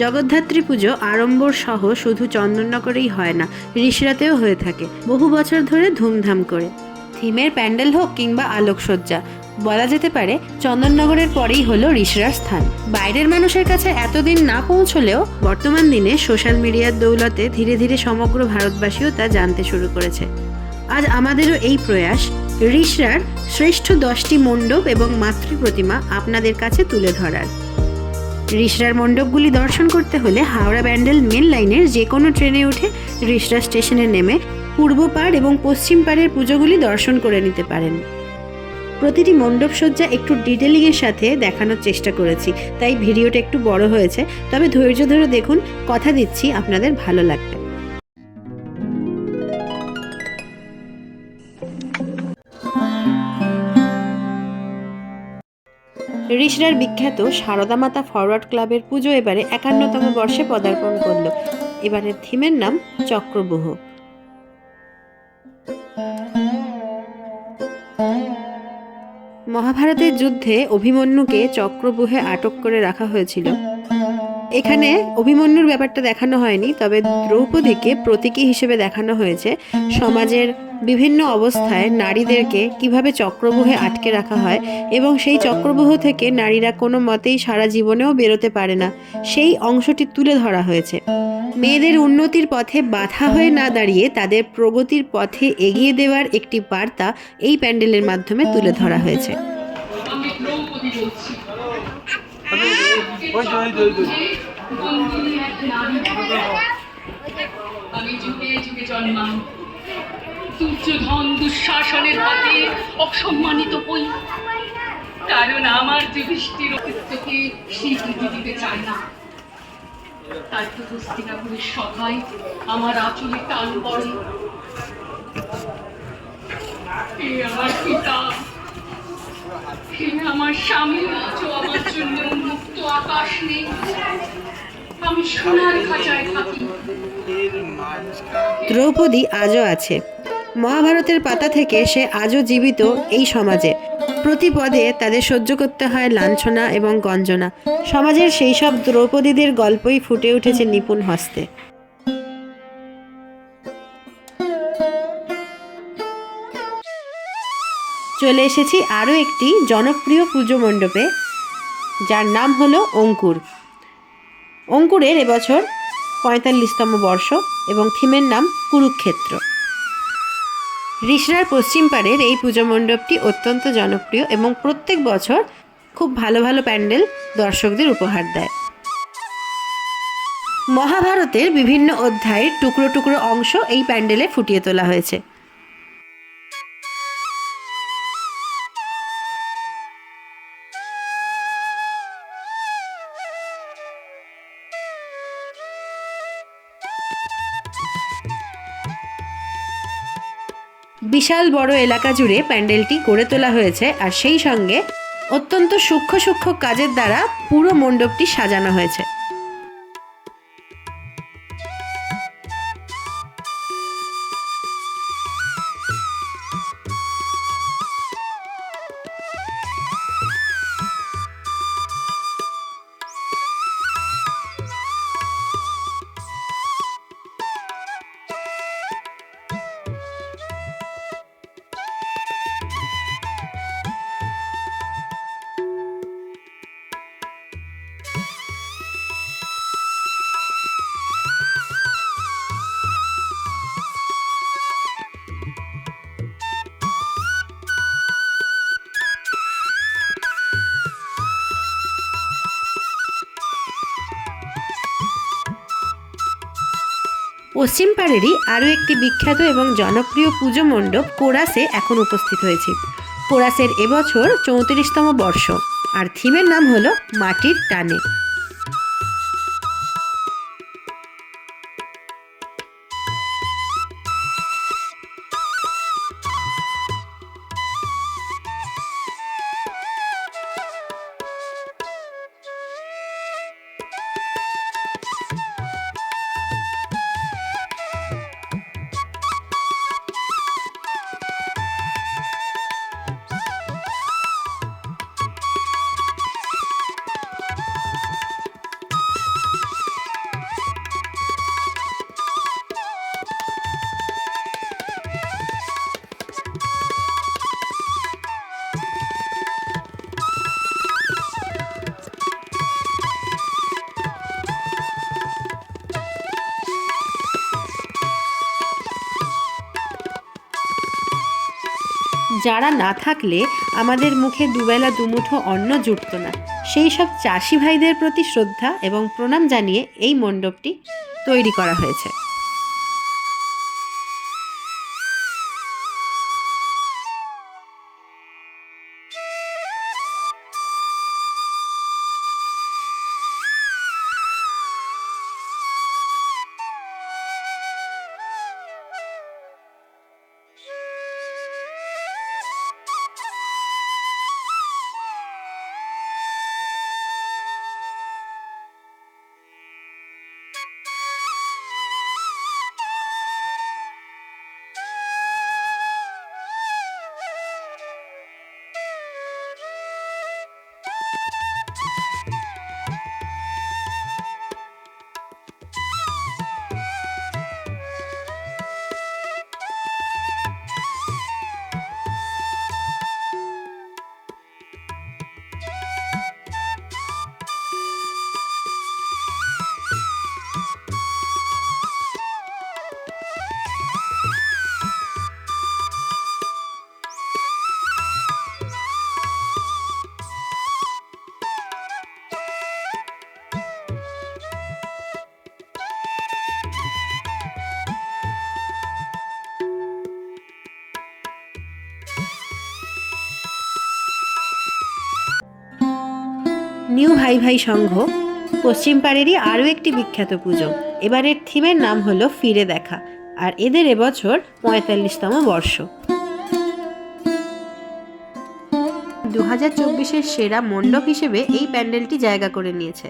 জগদ্ধাত্রী পুজো আড়ম্বর সহ শুধু চন্দননগরেই হয় না ঋষরাতেও হয়ে থাকে, বহু বছর ধরে ধুমধাম করে। থিমের প্যান্ডেল হোক কিংবা আলোকসজ্জা, বলা যেতে পারে চন্দননগরের পরেই হলো ঋষরার স্থান। বাইরের মানুষের কাছে এতদিন না পৌঁছলেও বর্তমান দিনে সোশ্যাল মিডিয়ার দৌলতে ধীরে ধীরে সমগ্র ভারতবাসীও তা জানতে শুরু করেছে। আজ আমাদেরও এই প্রয়াস ঋষরার শ্রেষ্ঠ দশটি মণ্ডপ এবং মাতৃ প্রতিমা আপনাদের কাছে তুলে ধরার। রিসরার মণ্ডপগুলি দর্শন করতে হলে হাওড়া ব্যান্ডেল মেন লাইনের যে কোনো ট্রেনে উঠে রিসরা স্টেশনে নেমে পূর্ব পাড় এবং পশ্চিম পাড়ের পুজোগুলি দর্শন করে নিতে পারেন। প্রতিটি মণ্ডপ সজ্জা একটু ডিটেলিংয়ের সাথে দেখানোর চেষ্টা করেছি, তাই ভিডিওটা একটু বড় হয়েছে, তবে ধৈর্য ধরে দেখুন, কথা দিচ্ছি, আপনাদের ভালো লাগবে। ঋষরার বিখ্যাত সারদা মাতা ফরওয়ার্ড ক্লাবের পুজো এবারে একান্নতম বর্ষে পদার্পণ করল। এবারের থিমের নাম চক্রবুহ মহাভারতের যুদ্ধে অভিমন্যুকে চক্রবুহে আটক করে রাখা হয়েছিল। এখানে অভিমন্যুর ব্যাপারটা দেখানো হয়নি, তবে দ্রৌপদীকে প্রতীকী হিসেবে দেখানো হয়েছে সমাজের বিভিন্ন অবস্থায় নারীদেরকে কীভাবে চক্রবুহে আটকে রাখা হয় এবং সেই চক্রবুহ থেকে নারীরা কোনো মতেই সারা জীবনেও বেরোতে পারে না, সেই অংশটি তুলে ধরা হয়েছে। মেয়েদের উন্নতির পথে বাধা হয়ে না দাঁড়িয়ে তাদের প্রগতির পথে এগিয়ে দেওয়ার একটি বার্তা এই প্যান্ডেলের মাধ্যমে তুলে ধরা হয়েছে। আমি যুগে যুগে জন্মাম দুর্যোধন দুঃশাসনের হাতে অসম্মানিত হই। কারণ আমার যুধিষ্ঠির অস্তিত্বকে স্বীকৃতি দিতে চায় না। তাই তো হস্তিনাপুরের সভায় আমার আচলে টান পড়ে। আমার পিতা আমার স্বামী, আজও আমার জন্য মুক্ত আকাশ নেই। দ্রৌপদী আজও আছে। মহাভারতের পাতা থেকে সে আজও জীবিত এই সমাজে। প্রতি পদে তাদের সহ্য করতে হয় লাঞ্ছনা এবং গঞ্জনা। সমাজের সেই সব দ্রৌপদীদের গল্পই ফুটে উঠেছে নিপুণ হস্তে। চলে এসেছি আরও একটি জনপ্রিয় পুজো মণ্ডপে, যার নাম হলো অঙ্কুর। অঙ্কুরের এবছর পঁয়তাল্লিশতম বর্ষ এবং থিমের নাম কুরুক্ষেত্র। রিসরার পশ্চিম পাড়ের এই পুজো মণ্ডপটি অত্যন্ত জনপ্রিয় এবং প্রত্যেক বছর খুব ভালো ভালো প্যান্ডেল দর্শকদের উপহার দেয়। মহাভারতের বিভিন্ন অধ্যায়ের টুকরো টুকরো অংশ এই প্যান্ডেলে ফুটিয়ে তোলা হয়েছে। বিশাল বড় এলাকা জুড়ে প্যান্ডেলটি গড়ে তোলা হয়েছে আর সেই সঙ্গে অত্যন্ত সূক্ষ্ম সূক্ষ্ম কাজের দ্বারা পুরো মণ্ডপটি সাজানো হয়েছে। পশ্চিম পাড়েরই আরও একটি বিখ্যাত এবং জনপ্রিয় পুজো মণ্ডপ কোরাসে এখন উপস্থিত হয়েছে। কোরাসের এবছর চৌত্রিশতম বর্ষ। আর থিমের নাম হলো মাটির টানে। যারা না থাকলে আমাদের মুখে দুবেলা দুমুঠো অন্ন জুটত না। সেই সব চাষি ভাইদের প্রতি শ্রদ্ধা এবং প্রণাম জানিয়ে এই মণ্ডপটি তৈরি করা হয়েছে। নিউ ভাই ভাই সংঘ, পশ্চিম পাড়েরই আরও একটি বিখ্যাত পুজো। এবারের থিমের নাম হলো ফিরে দেখা, আর এদের এবছর পঁয়তাল্লিশতম বর্ষ। দু হাজার চব্বিশের সেরা মণ্ডপ হিসেবে এই প্যান্ডেলটি জায়গা করে নিয়েছে।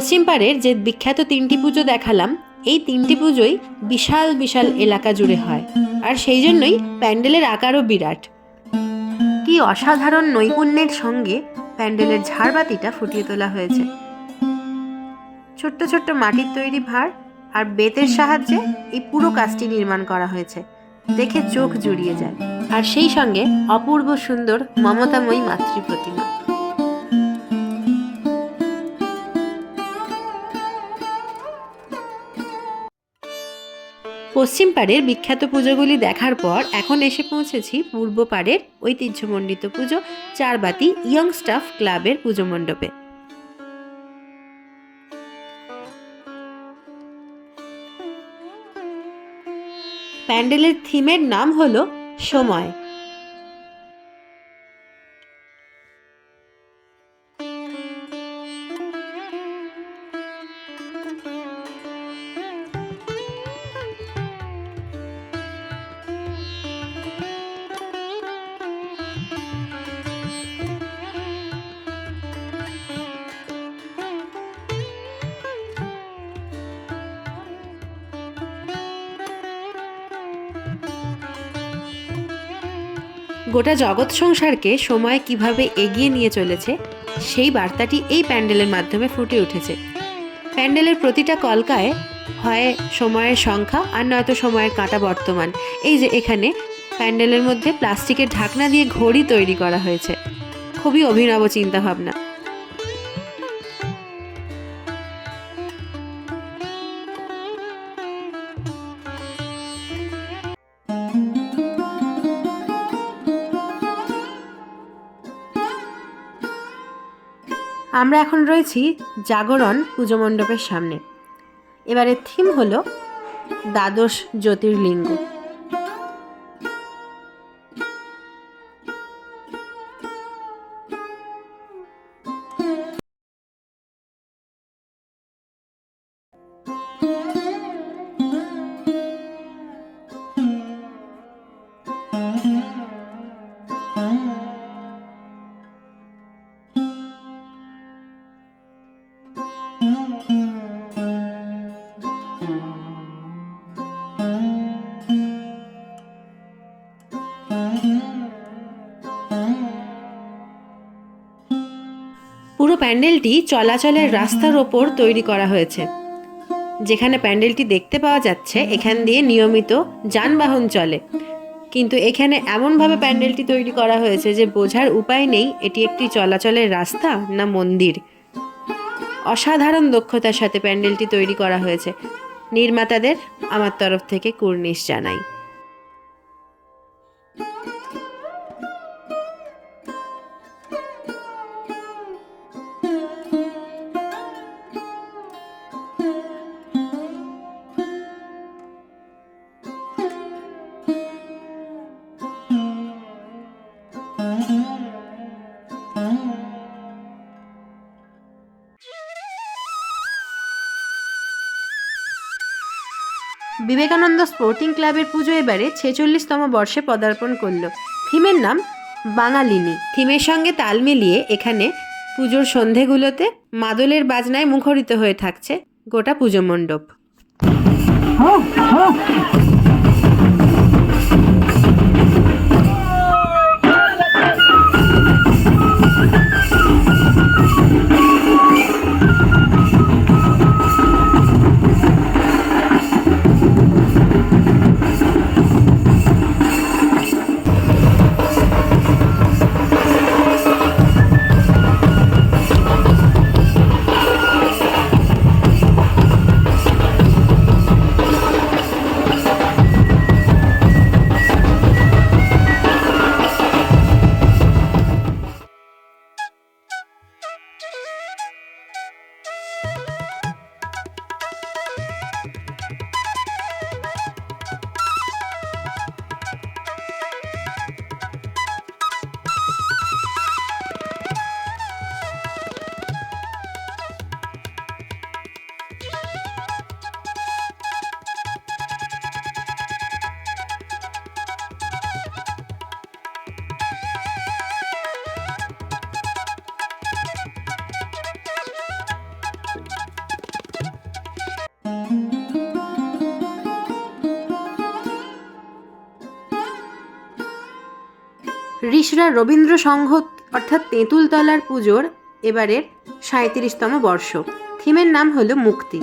পশ্চিম পাড়ের যে বিখ্যাত তিনটি পুজো দেখালাম, এই তিনটি পুজোই বিশাল বিশাল এলাকা জুড়ে হয়। আর সেই জন্যই প্যান্ডেলের আকারও বিরাট। কি অসাধারণ নৈপুণ্যের সঙ্গে প্যান্ডেলের ঝাড়বাতিটা ফুটিয়ে তোলা হয়েছে। ছোট্ট ছোট্ট মাটির তৈরি ভাঁড় আর বেতের সাহায্যে এই পুরো কাজটি নির্মাণ করা হয়েছে। দেখে চোখ জুড়িয়ে যায়। আর সেই সঙ্গে অপূর্ব সুন্দর মমতাময়ী মাতৃ প্রতিমা পশ্চিম পাড়ের বিখ্যাত পুজোগুলি দেখার পর এখন এসে পৌঁছেছি পূর্ব পাড়ের ঐতিহ্যমণ্ডিত পুজো চারবাতি ইয়ং স্টাফ ক্লাবের পুজো মণ্ডপে। প্যান্ডেলের থিমের নাম হলো সময়। গোটা জগৎ সংসারকে সময় কীভাবে এগিয়ে নিয়ে চলেছে, সেই বার্তাটি এই প্যান্ডেলের মাধ্যমে ফুটে উঠেছে। প্যান্ডেলের প্রতিটা কলকায় হয় সময়ের সংখ্যা আর নয়তো সময়ের কাঁটা বর্তমান। এই যে এখানে প্যান্ডেলের মধ্যে প্লাস্টিকের ঢাকনা দিয়ে ঘড়ি তৈরি করা হয়েছে। খুবই অভিনব চিন্তাভাবনা। আমরা এখন রয়েছি জাগরণ পুজো মণ্ডপের সামনে। এবারে থিম হলো দ্বাদশ জ্যোতির্লিঙ্গ। প্যান্ডেলটি চলাচলের রাস্তার ওপর তৈরি করা হয়েছে। যেখানে প্যান্ডেলটি দেখতে পাওয়া যাচ্ছে এখান দিয়ে নিয়মিত যানবাহন চলে। কিন্তু এখানে এমনভাবে প্যান্ডেলটি তৈরি করা হয়েছে যে বোঝার উপায় নেই এটি একটি চলাচলের রাস্তা না মন্দির। অসাধারণ দক্ষতার সাথে প্যান্ডেলটি তৈরি করা হয়েছে। নির্মাতাদের আমার তরফ থেকে কুর্নিশ জানাই। বিবেকানন্দ স্পোর্টিং ক্লাবের পুজো এবারে ছেচল্লিশতম বর্ষে পদার্পণ করল। থিমের নাম বাঙালিনী। থিমের সঙ্গে তাল মিলিয়ে এখানে পুজোর সন্ধেগুলোতে মাদলের বাজনায় মুখরিত হয়ে থাকছে গোটা পুজো মণ্ডপ। ঋষরা রবীন্দ্র সংঘ অর্থাৎ তেঁতুলতলার পুজোর এবারের সাঁত্রিশতম বর্ষ। থিমের নাম হলো মুক্তি।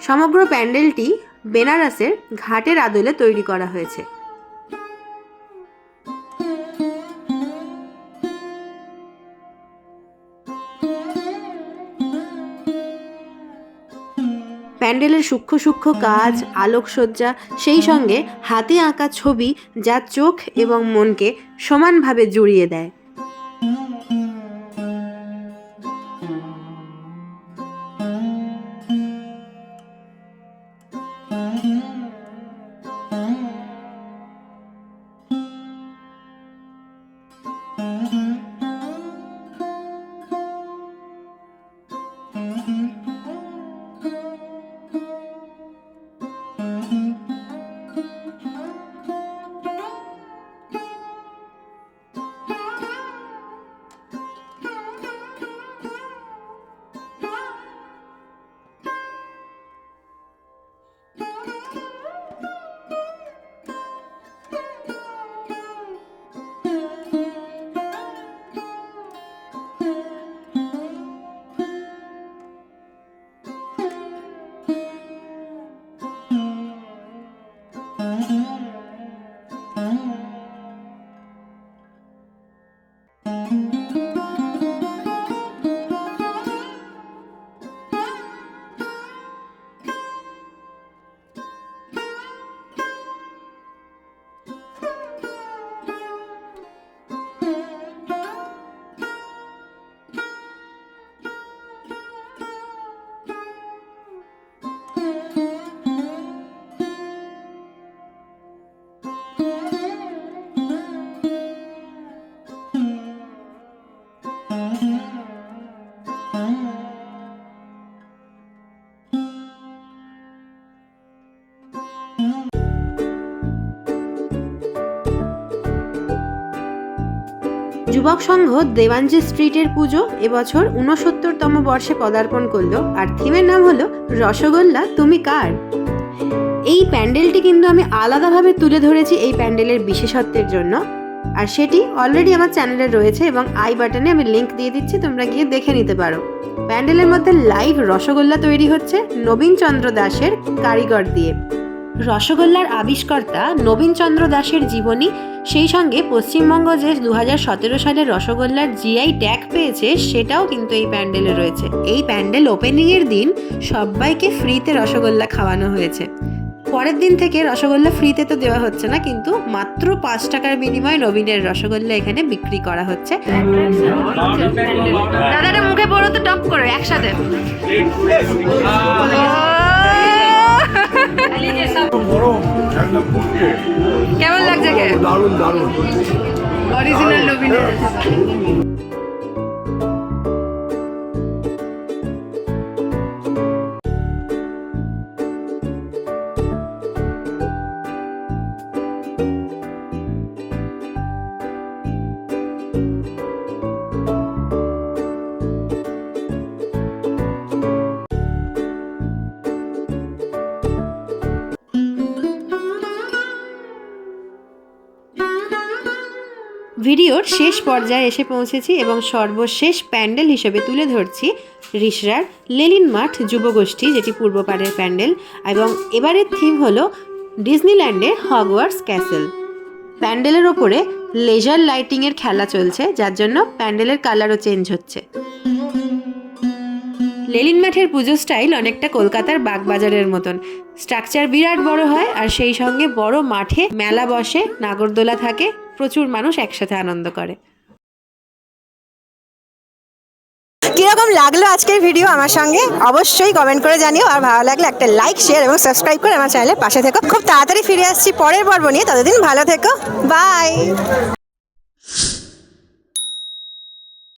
সমগ্র প্যান্ডেলটি বেনারসের ঘাটের আদলে তৈরি করা হয়েছে। প্যান্ডেলের সূক্ষ্ম সূক্ষ্ম কাজ, আলোকসজ্জা, সেই সঙ্গে হাতে আঁকা ছবি যা চোখ এবং মনকে সমানভাবে জুড়িয়ে দেয়। যুবক সংঘ দেওয়ানজি স্ট্রিটের পুজো এবছর ঊনসত্তরতম বর্ষে পদার্পণ করল। আর থিমের নাম হলো রসগোল্লা, তুমি কার? এই প্যান্ডেলটি কিন্তু আমি আলাদাভাবে তুলে ধরেছি এই প্যান্ডেলের বিশেষত্বের জন্য। আর সেটি অলরেডি আমার চ্যানেলে রয়েছে এবং আই বাটনে আমি লিংক দিয়ে দিচ্ছি, তোমরা গিয়ে দেখে নিতে পারো। প্যান্ডেলের মধ্যে লাইভ রসগোল্লা তৈরি হচ্ছে নবীন চন্দ্র দাসের কারিগর দিয়ে। রসগোল্লার আবিষ্কর্তা নবীন চন্দ্র দাসের জীবনী সেই সঙ্গে পশ্চিমবঙ্গ যে দু হাজার সতেরো সালে রসগোল্লার জিআই ট্যাগ পেয়েছে সেটাও কিন্তু এই প্যান্ডেলে রয়েছে। এই প্যান্ডেল ওপেনিংয়ের দিন সবাইকে ফ্রিতে রসগোল্লা খাওয়ানো হয়েছে। পরের দিন থেকে রসগোল্লা ফ্রিতে তো দেওয়া হচ্ছে না কিন্তু মাত্র পাঁচ টাকার বিনিময়ে নবীনের রসগোল্লা এখানে বিক্রি করা হচ্ছে। দাদাটা মুখে পড়ো তো টপ করে একসাথে। কেমন লাগছে কে? দারুণ দারুণ। অরিজিনাল ভিডিওর শেষ পর্যায়ে এসে পৌঁছেছি এবং সর্বশেষ প্যান্ডেল হিসেবে তুলে ধরছি রিসরার লেলিন মাঠ যুবগোষ্ঠী, যেটি পূর্ব পাড়ের প্যান্ডেল, এবং এবারের থিম হলো ডিজনিল্যান্ডের হগওয়ার্স ক্যাসেল। প্যান্ডেলের ওপরে লেজার লাইটিংয়ের খেলা চলছে, যার জন্য প্যান্ডেলের কালারও চেঞ্জ হচ্ছে। লেলিন মাঠের পুজো স্টাইল অনেকটা কলকাতার বাগবাজারের মতন। স্ট্রাকচার বিরাট বড় হয় আর সেই সঙ্গে বড় মাঠে মেলা বসে, নাগরদোলা থাকে, প্রচুর মানুষ একসাথে আনন্দ করে। কীরকম লাগল আজকের ভিডিও আমার সঙ্গে? অবশ্যই কমেন্ট করে জানিও। আর ভালো লাগলে একটা লাইক শেয়ার এবং সাবস্ক্রাইব করে আমার চ্যানেলের পাশে থেকো। খুব তাড়াতাড়ি ফিরে আসছি পরের পর্ব নিয়ে। ততদিন ভালো থেকো। বাই